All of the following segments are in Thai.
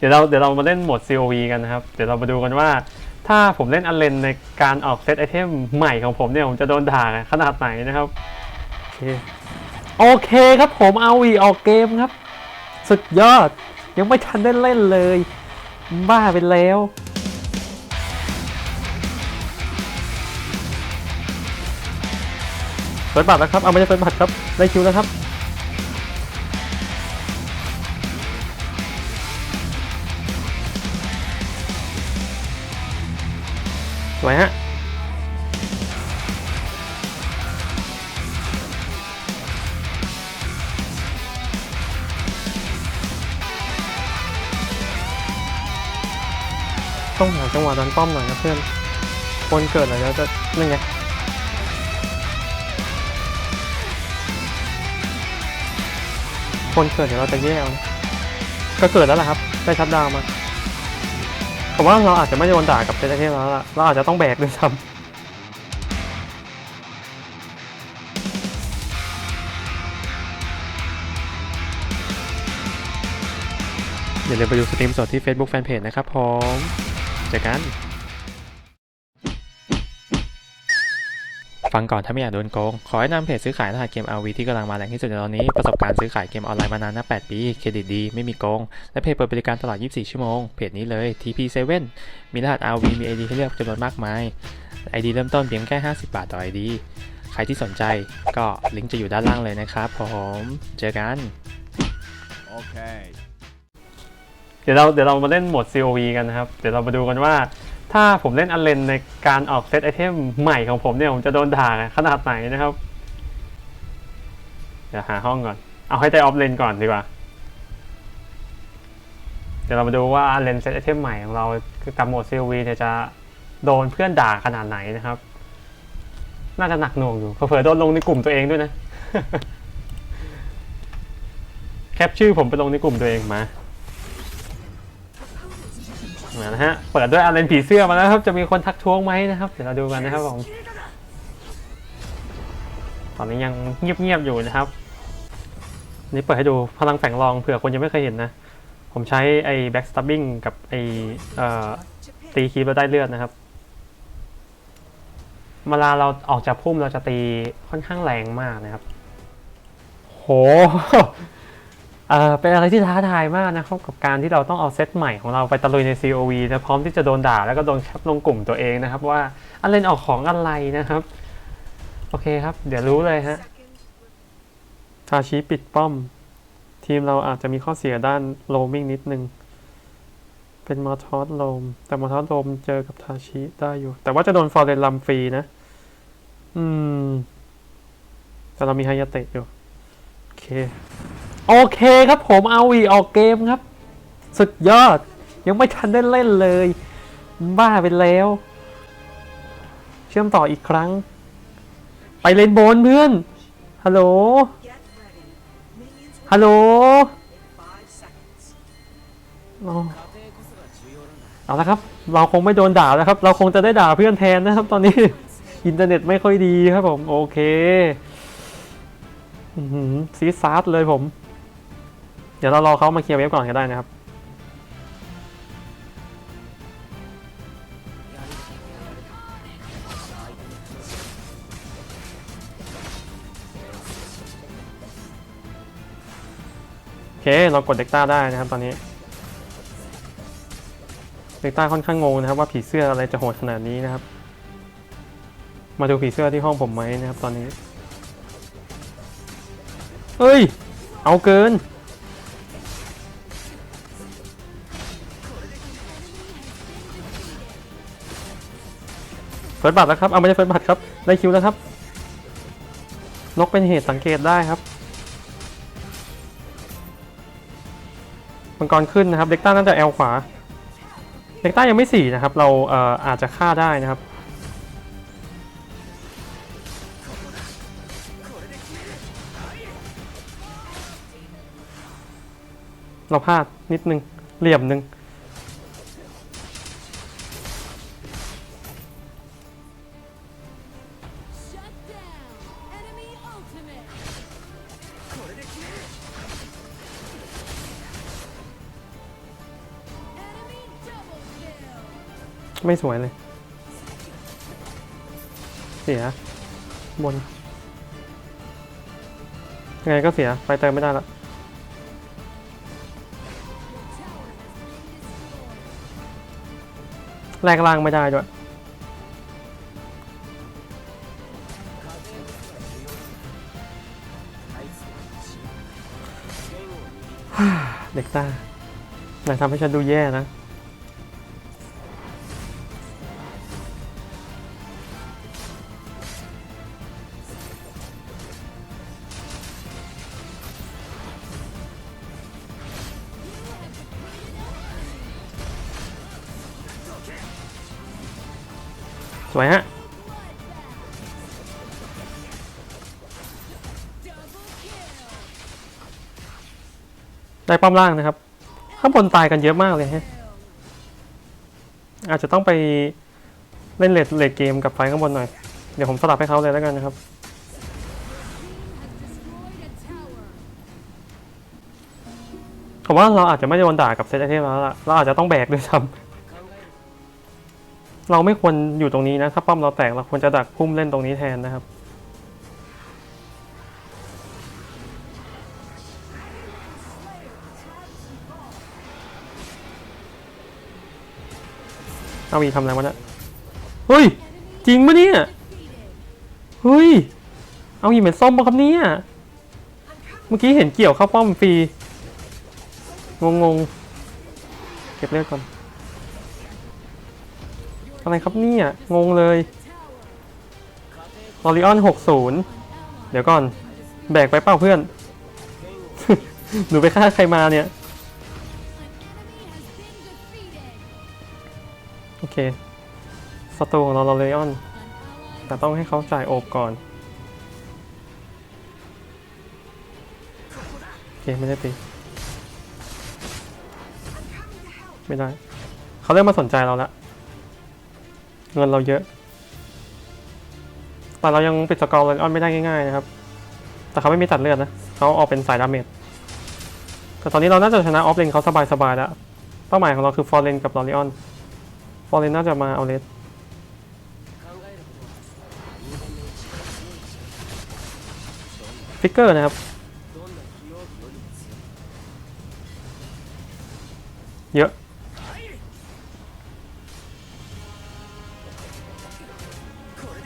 เดี๋ยวเราเดี๋ยวเรามาเล่นโหมด COV กันนะครับ เดี๋ยวเรามาดูกันว่า ถ้าผมเล่นอันเลนในการออกเซตไอเทมใหม่ของผมเนี่ย ผมจะโดนด่าขนาดไหนนะครับ โอเคโอเคครับผมเอาอีออกเกมครับ สุดยอดยังไม่ทันได้เล่นเลย บ้าไปแล้วเฟิร์สบัตรแล้วครับ เอาไม่ใช่เฟิร์สบัตรครับ ได้คิวแล้วครับ สวยฮะต้องหาจังหวะดันป้อมหน่อยนะเพื่อนคนเกิดหน่อยแล้วจะนั่นไงคนเกิดเดี๋ยวเราจะแย่เอาก็เกิดแล้วล่ะครับ ได้ชัดดาวมา ผมว่าเราอาจจะไม่โดนด่ากับเจเทพแล้วล่ะเราอาจจะต้องแบกด้วยซ้ำอย่าลืมไปดูสตรีมสดที่ Facebook Fanpage นะครับผม เจอกัน ฟังก่อนถ้าไม่อยากโดนโกง ขอแนะนำเพจซื้อขายรหัสเกม RV ที่กำลังมาแรงที่สุดในตอนนี้ ประสบการณ์ซื้อขายเกมออนไลน์มานานนับ8ปี เครดิตดี ไม่มีโกง และเพจเปิดบริการตลอด 24 ชั่วโมง เพจนี้เลย TP7 มีรหัส RV มี ID ให้เลือกจำนวนมากมาย ID เริ่มต้นเพียงแค่ 50 บาทต่อ ID ใครที่สนใจก็ลิงก์จะอยู่ด้านล่างเลยนะครับผมเจอกัน Okay. เดี๋ยวเราเดี๋ยวเรามาเล่นโหมด COV กันนะครับ เดี๋ยวเรามาดูกันว่า ถ้าผมเล่นอันเลนในการออกเซตไอเทมใหม่ของผมเนี่ยผมจะโดนด่าขนาดไหนนะครับ เดี๋ยวหาห้องก่อน เอาให้ได้ออฟเลนก่อนดีกว่า เดี๋ยวเรามาดูว่าอันเลนเซตไอเทมใหม่ของเราคือกับโหมด COV เนี่ยจะโดนเพื่อนด่าขนาดไหนนะครับ น่าจะหนักหน่วงอยู่เผลอโดนลงในกลุ่มตัวเองด้วยนะ แคปชื่อผมไปลงในกลุ่มตัวเองมา มานะฮะ เปิดด้วยอาเลนผีเสื้อมาแล้วครับ จะมีคนทักท้วงไหมนะครับ เดี๋ยวเราดูกันนะครับผม ตอนนี้ยังเงียบๆอยู่นะครับ นี่เปิดให้ดูพลังแฝงรองเผื่อคนยังไม่เคยเห็นนะ ผมใช้ไอ้แบ็กสตับบิ้งกับไอ้อตีคีบแล้วได้เลือดนะครับเวลาเราออกจากพุ่มเราจะตีค่อนข้างแรงมากนะครับ โห เอ่อเป็นอะไรที่ท้าทายมากนะครับกับการที่เราต้องเอาเซตใหม่ของเราไปตะลุยใน COV นะพร้อมที่จะโดนด่าแล้วก็โดนแคปลงกลุ่มตัวเองนะครับ ว่าอันเล่นออกของอะไรนะครับ โอเคครับ เดี๋ยวรู้เลยฮะทาชิปิดป้อม ทีมเราอาจจะมีข้อเสียด้านโลมิงนิดนึง เป็นมอทอสโลม แต่มอทอสโลมเจอกับทาชิได้อยู่ แต่ว่าจะโดนฟอร์เรนลัมฟรีนะ อืม แต่เรามีไฮยาเตะอยู่ โอเค โอเคครับผมเอาอีออกเกมครับ สุดยอด ยังไม่ทันได้เล่นเลย บ้าไปแล้ว เชื่อมต่ออีกครั้ง ไปเลนโบนเพื่อน ฮัลโหล ฮัลโหลเอาละครับ เราคงไม่โดนด่าแล้วครับ เราคงจะได้ด่าเพื่อนแทนนะครับ ตอนนี้ อินเทอร์เน็ตไม่ค่อยดีครับผม โอเคอื้อหือซีซาร์ดเลยผม เดี๋ยวเรารอเขามาเคลียร์เว็บก่อนก็ได้นะครับ โอเค เรากดเด็กต้าได้นะครับตอนนี้ เด็กต้าค่อนข้างงงนะครับว่าผีเสื้ออะไรจะโหดขนาดนี้นะครับ มาดูผีเสื้อที่ห้องผมไหมนะครับตอนนี้ เฮ้ย เอาเกิน เฟิร์สบัตรแล้วครับ เอาไม่ใช่เฟิร์สบัตรครับ ได้คิวแล้วครับ นกเป็นเหตุสังเกตได้ครับ มังกรขึ้นนะครับ เด็กต้าน่าจะแอลขวา เด็กต้ายังไม่สี่นะครับ เราเอ่ออาจจะฆ่าได้นะครับ เราพลาดนิดนึง เหลี่ยมหนึ่ง ไม่สวยเลย เสีย บน ยังไงก็เสีย ไปเติมไม่ได้ละแลกล่างไม่ได้ด้วย เด็กตานายทำให้ฉันดูแย่นะ สวยฮะได้ป้อมล่างนะครับ ข้างบนตายกันเยอะมากเลยฮะอาจจะต้องไปเล่นเลดเลดเกมกับไฟข้างบนหน่อย เดี๋ยวผมสลับให้เขาเลยแล้วกันนะครับ ผมว่าเราอาจจะไม่ได้โดนด่ากับเซตไอเทมแล้วล่ะ เราอาจจะต้องแบกด้วยซ้ำ เราไม่ควรอยู่ตรงนี้นะ ถ้าป้อมเราแตกเราควรจะดักพุ่มเล่นตรงนี้แทนนะครับ เอาวีทำอะไรวะเนี่ยเฮ้ย จริงปะเนี่ย เฮ้ย เอาอีเหม็นส้มปะครับเนี่ย เมื่อกี้เห็นเกี่ยวเข้าป้อมฟรี งงงๆเก็บเลือดก่อน อะไรครับเนี่ย งงเลยลอริออน60เดี๋ยวก่อน แบกไปเปล่าเพื่อน หนูไปฆ่าใครมาเนี่ย โอเคศัตรูของเราลอริออน แต่ต้องให้เขาจ่ายโอบก่อน โอเค ไม่ได้ตี ไม่ได้ เขาเริ่มมาสนใจเราแล้ว เงินเราเยอะ แต่เรายังปิดสกอร์ลอออนไม่ได้ง่ายๆนะครับ แต่เขาไม่มีตัดเลือดนะเขาออกเป็นสายดาเมจแต่ตอนนี้เราน่าจะชนะออฟเลนเขาสบายๆแล้ว เป้าหมายของเราคือฟอร์เรนกับลอริออน ฟอร์เรนน่าจะมาเอาเลสฟิกเกอร์นะครับ เยอะ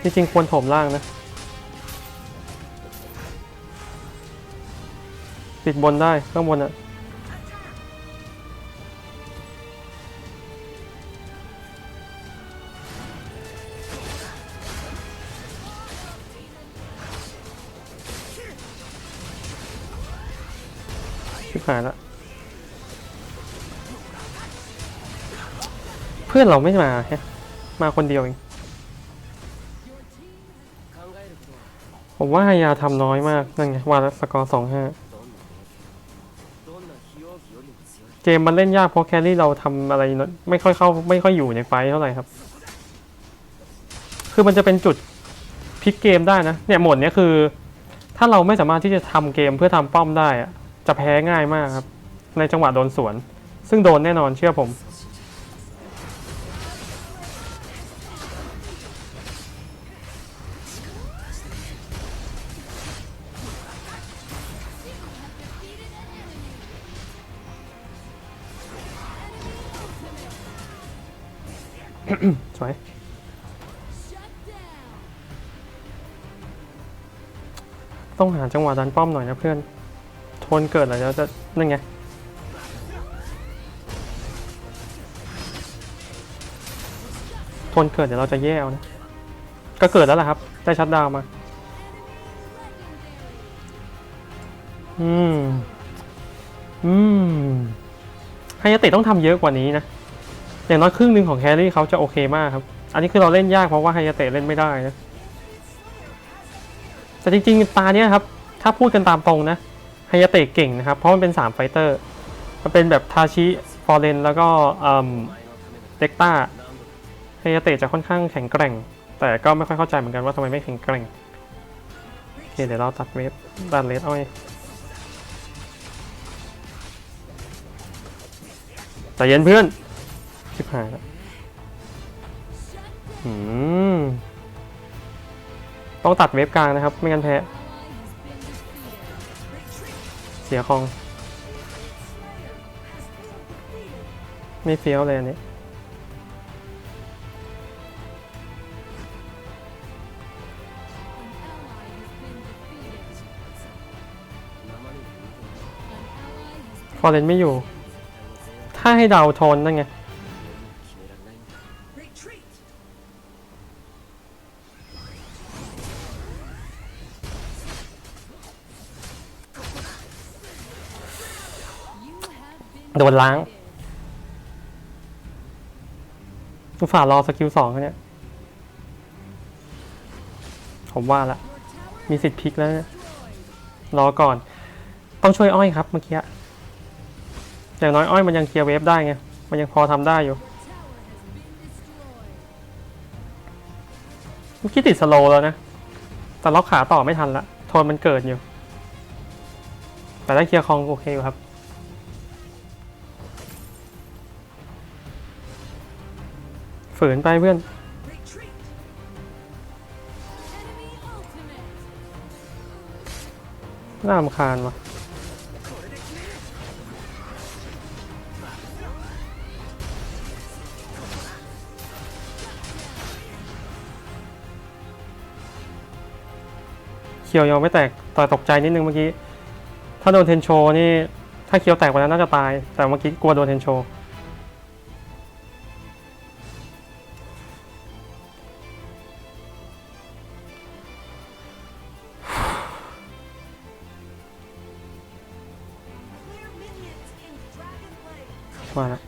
จริงๆควรถมล่างนะ ปิดบนได้ ข้างบนอะชิบหายละเพื่อนเราไม่มาแฮะมาคนเดียวเอง ผมว่าฮายาทำน้อยมาก นั่นไงวาสกอร์สองห้าเกมมันเล่นยากเพราะแครี่เราทำอะไรน้อยไม่ค่อยเข้าไม่ค่อยอยู่ในไฟเท่าไหร่ครับ คือมันจะเป็นจุดพลิกเกมได้นะ เนี่ยหมดเนี้ยคือ ถ้าเราไม่สามารถที่จะทำเกมเพื่อทำป้อมได้อะจะแพ้ง่ายมากครับ ในจังหวะโดนสวน ซึ่งโดนแน่นอนเชื่อผม สวยต้องหาจังหวะดันป้อมหน่อยนะเพื่อน ทนเกิดแล้วจะนั่นไง ทนเกิดเดี๋ยวเราจะแย่เอานะ ก็เกิดแล้วล่ะครับ ได้ชัดดาวมา อืม อืมไฮยาตะต้องทำเยอะกว่านี้นะ อย่างน้อยครึ่งหนึ่งของแครี่เขาจะโอเคมากครับ อันนี้คือเราเล่นยากเพราะว่าไฮยาเตะเล่นไม่ได้นะ แต่จริงๆตาเนี้ยครับ ถ้าพูดกันตามตรงนะไฮยาเตะเก่งนะครับ เพราะมันเป็น 3 ไฟเตอร์ มันเป็นแบบทาชิ ฟอร์เรน แล้วก็เด็กต้าไฮยาเตะจะค่อนข้างแข็งแกร่ง แต่ก็ไม่ค่อยเข้าใจเหมือนกันว่าทำไมไม่แข็งแกร่งโอเคเดี๋ยวเราตัดเวฟตัดเลสเอาไว้ใจเย็นเพื่อน ชิบหายแล้วอืมต้องตัดเว็บกลางนะครับ ไม่งั้นแพ้ เสียคอง ไม่เฟี้ยวเลยอันนี้ฟอร์เรนไม่อยู่ ถ้าให้เดาวโทนนั่นไง โดนล้างอุตส่าห์รอสกิลสองเขาเนี่ยผมว่าละ มีสิทธิ์พลิกแล้วเนี่ยรอก่อน ต้องช่วยอ้อยครับเมื่อกี้อย่างน้อยอ้อยมันยังเคลียร์เวฟได้ไง มันยังพอทำได้อยู่เมื่อกี้ติดสโลแล้วนะ แต่ล็อกขาต่อไม่ทันละ โทนมันเกิดอยู่ แต่ได้เคลียร์คองโอเคอยู่ครับ ฝืนไปเพื่อน น่ารำคาญวะเคียวยังไม่แตกแต่ตกใจนิดนึงเมื่อกี้ ถ้าโดนเทนโชนี่ ถ้าเคียวแตกกว่านั้นน่าจะตาย แต่เมื่อกี้กลัวโดนเทนโช มาแล้ว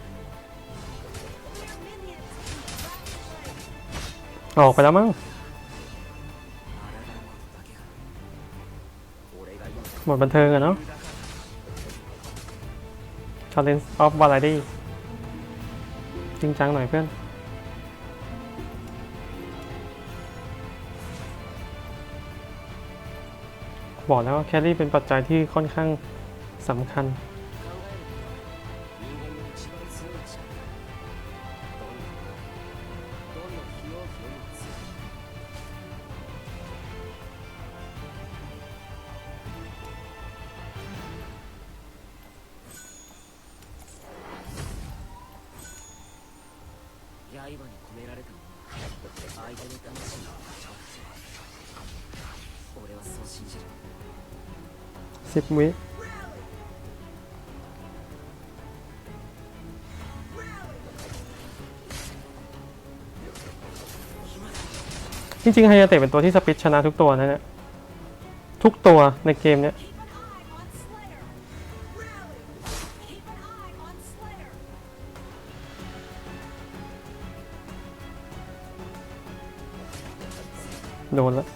ออกไปแล้วมั้งหมดบันเทิงอะเนาะ Challenge of Variety จริงจังหน่อยเพื่อนบอกแล้วว่าแคลรี่เป็นปัจจัยที่ค่อนข้างสำคัญ 10วิจริงๆไฮยาเตะเป็นตัวที่สปิดชนะทุกตัวนะเนี่ยทุกตัวในเกมเนี้ยโดนแล้ว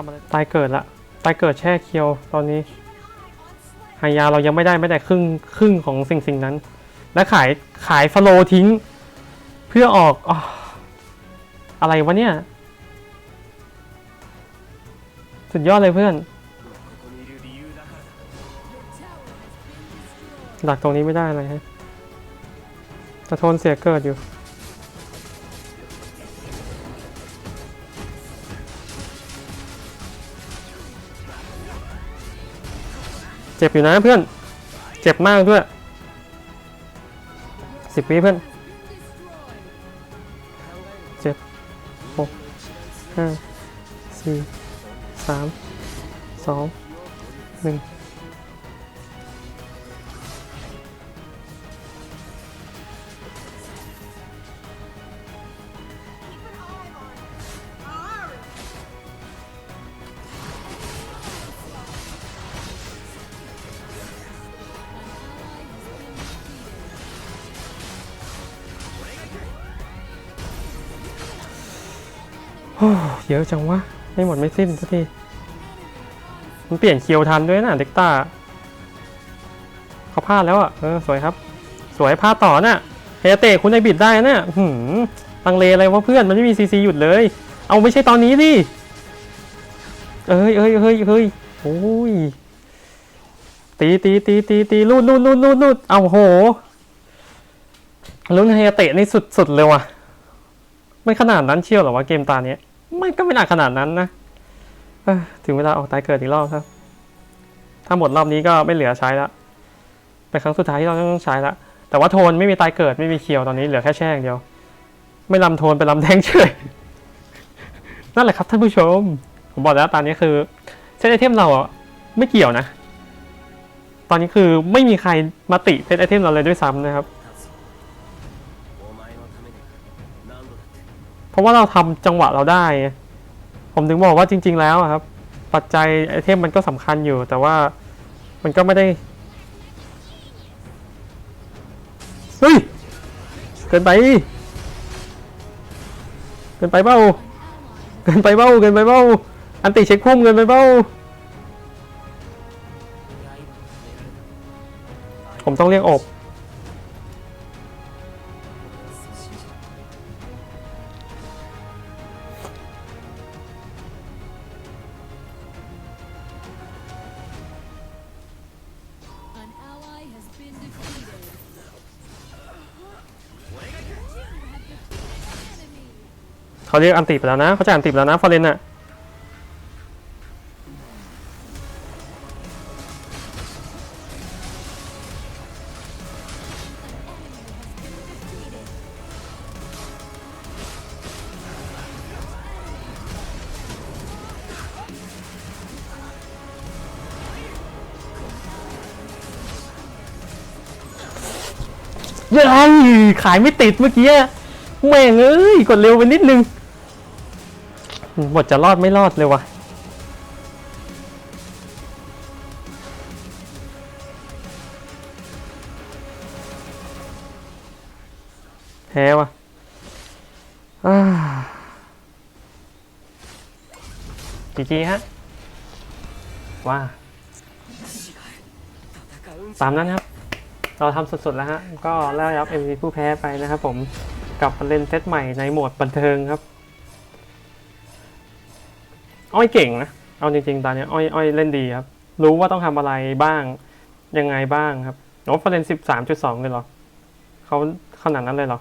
ำอะไรตายเกิดละตายเกิดแช่เคียวตอนนี้ Keep an eye on Slayer. ไฮยาเรายังไม่ได้ไม่แต่ครึ่งครึ่งของสิ่งสิ่งนั้น และขายขายฟโลทิ้ง เพื่อออกออะไรวะเนี่ย สุดยอดเลยเพื่อน Your tower has been destroyed. ดักตรงนี้ไม่ได้เลยฮะจะทนเสียเกิดอยู่ เจ็บอยู่นะเพื่อน เจ็บมากด้วยสิบวิเพื่อนเจ็ดหกห้าสี่สามสองหนึ่ง เยอะจังวะ ไม่หมดไม่สิ้นสักที มันเปลี่ยนเคียวทันด้วยนะเด็กตาเขาพลาดแล้วอะ เออ สวยครับ สวยพลาดต่อน่ะเฮยาเตะคุณไอบิดได้น่ะหืมลังเลอะไรวะเพื่อน มันไม่มีซีซีหยุดเลย เอาไม่ใช่ตอนนี้ดิ เอ้ยเอ้ยเฮ้ยเฮ้ยโอ้ย ตีตีตีตีตีลูดลูดลูดลูดลูดเอาโหลุ้นเฮยาเตะนี่สุดสุดเลยว่ะ ไม่ขนาดนั้นเชียวหรอวะเกมตาเนี้ย ไม่ก็ไม่น่าขนาดนั้นนะถึงเวลาออกตายเกิดอีกรอบครับ ถ้าหมดรอบนี้ก็ไม่เหลือใช้ละเป็นครั้งสุดท้ายที่เราต้องใช้ละแต่ว่าโทนไม่มีตายเกิดไม่มีเคียวตอนนี้เหลือแค่แช่งเดียว ไม่ลำโทนไปลำแทงเฉยนั่นแหละครับท่านผู้ชม ผมบอกแล้วตอนนี้คือเซตไอเทมเราอะไม่เกี่ยวนะ ตอนนี้คือไม่มีใครมาติเซตไอเทมเราเลยด้วยซ้ำนะครับ ราะว่าเราทำจังหวะเราได้ ผมถึงบอกว่าจริง ๆ แล้วครับ ปัจจัยไอเทมมันก็สำคัญอยู่ แต่ว่ามันก็ไม่ได้ เฮ้ย เกินไป เกินไปเบ้า เกินไปเบ้า เกินไปเบ้า อันติเช็คพุ่มเกินไปเบ้า ผมต้องเรียกอบ เขาเรียกอันติไปแล้วนะเขาจะอันติไปแล้วนะฟอเรนอะย้ยขายไม่ติดเมื่อกี้แม่งเอ้ย กดเร็วไปนิดนึง บทจะรอดไม่รอดเลยวะแพ้วะจีจีฮะว่าตามนั้นครับ เราทำสดๆแล้วฮะ ก็ได้รับ MVP ผู้แพ้ไปนะครับผมกับเล่นเซตใหม่ในโหมดบันเทิงครับ อ้อยเก่งนะ เอาจริงๆ ตอนนี้อ้อยอ้อยเล่นดีครับ รู้ว่าต้องทำอะไรบ้าง ยังไงบ้างครับโอ้ฟอร์เรนสิบสามจุดสองเลยเหรอเขาขนาดนั้นเลยเหรอ